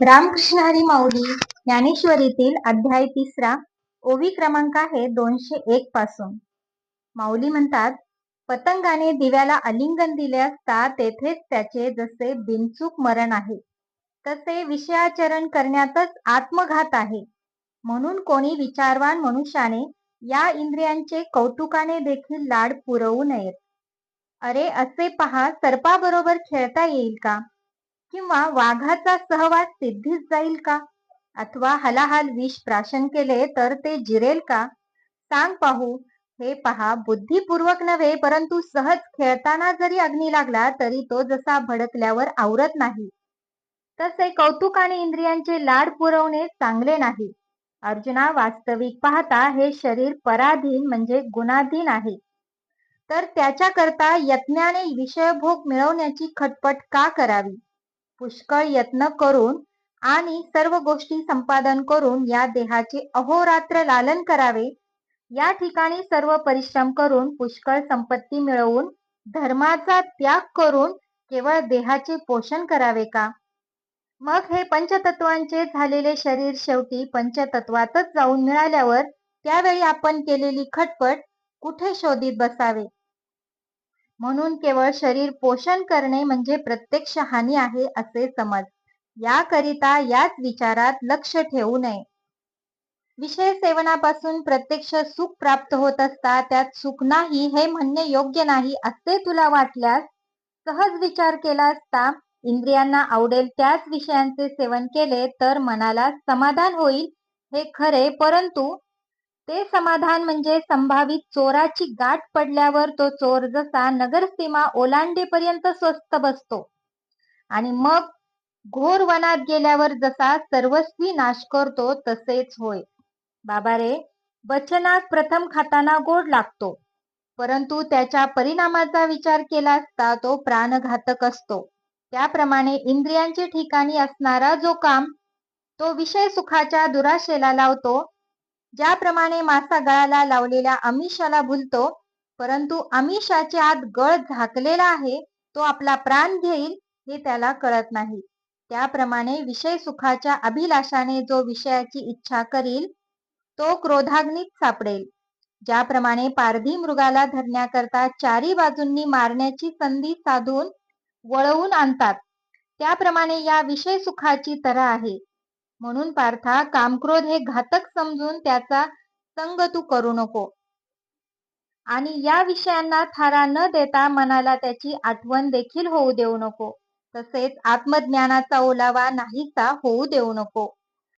रामकृष्ण हरी माऊली ज्ञानेश्वरीतील अध्याय तिसरा ओवी क्रमांक आहे दोनशे एक पासून. माऊली म्हणतात पतंगाने दिव्याला आलिंगन दिले असता तेथेच त्याचे जसे बिनचूक मरण आहे तसे विषयाचरण करण्यातच आत्मघात आहे. म्हणून कोणी विचारवान मनुष्याने या इंद्रियांचे कौतुकाने देखील लाड पुरवू नयेत. अरे असे पहा सर्पाबरोबर खेळता येईल का? किंवा वाघाचा सहवास सिद्धीच जाईल का? अथवा हलाहाल विष प्राशन केले तर ते जिरेल का? सांग पाहू. हे पहा बुद्धिपूर्वक नव्हे परंतु सहज खेळताना जरी अग्नी लागला तरी तो जसा भडकल्यावर आवरत नाही. तसे कौतुकाने इंद्रियांचे लाड पुरवणे चांगले नाही. अर्जुना वास्तविक पाहता हे शरीर पराधीन म्हणजे गुणाधीन आहे. तर त्याच्याकरता यत्नाने विषयभोग मिळवण्याची खटपट का करावी? पुष्कळ यत्न करून आणि सर्व गोष्टी संपादन करून या देहाचे अहोरात्र लालन करावे. या ठिकाणी सर्व परिश्रम करून पुष्कळ संपत्ती मिळवून धर्माचा त्याग करून केवळ देहाचे पोषण करावे का? मग हे पंचतत्वांचे झालेले शरीर शेवटी पंचतत्वातच जाऊन मिळाल्यावर त्यावेळी आपण केलेली खटपट कुठे शोधित बसावे? म्हणून केवळ शरीर पोषण करणे म्हणजे प्रत्यक्ष हानी आहे असे समज. याकरिता याच विचारात लक्ष ठेवू नये. विषय सेवनापासून प्रत्यक्ष सुख प्राप्त होत असता त्यात सुख नाही हे म्हणणे योग्य नाही असे तुला वाटल्यास सहज विचार केला असता इंद्रियांना आवडेल त्याच विषयांचे सेवन केले तर मनाला समाधान होईल हे खरे परंतु ते समाधान म्हणजे संभावित चोराची गाठ पडल्यावर तो चोर जसा नगरसीमा ओलांडेपर्यंत स्वस्त बसतो. आणि मग घोर वनात गेल्यावर जसा सर्वस्वी नाश करतो तसेच होय. बाबा रे वचनात प्रथम खाताना गोड लागतो. परंतु त्याच्या परिणामाचा विचार केला असता तो प्राणघातक असतो. त्याप्रमाणे इंद्रियांचे ठिकाणी असणारा जो काम तो विषय सुखाच्या दुराशेला लावतो ज्याप्रमाणे मासा गळाला लावलेल्या अमिषाला भुलतो परंतु अमिषाच्या आत गळ झाकलेला आहे तो आपला प्राण घेईल हे त्याला कळत नाही. त्याप्रमाणे विषय सुखाच्या अभिलाषाने जो विषयाची इच्छा करील तो क्रोधाग्नीत सापडेल. ज्याप्रमाणे पारधी मृगाला धरण्याकरता चारी बाजूंनी मारण्याची संधी साधून वळवून आणतात त्याप्रमाणे या विषय सुखाची तरा आहे. म्हणून पार्था कामक्रोध हे घातक समजून त्याचा संग तू करू नको. आणि या विषयांना थारा न देता मनाला त्याची आठवण देखील होऊ देऊ नको. तसेच आत्मज्ञानाचा ओलावा नाहीसा होऊ देऊ नको.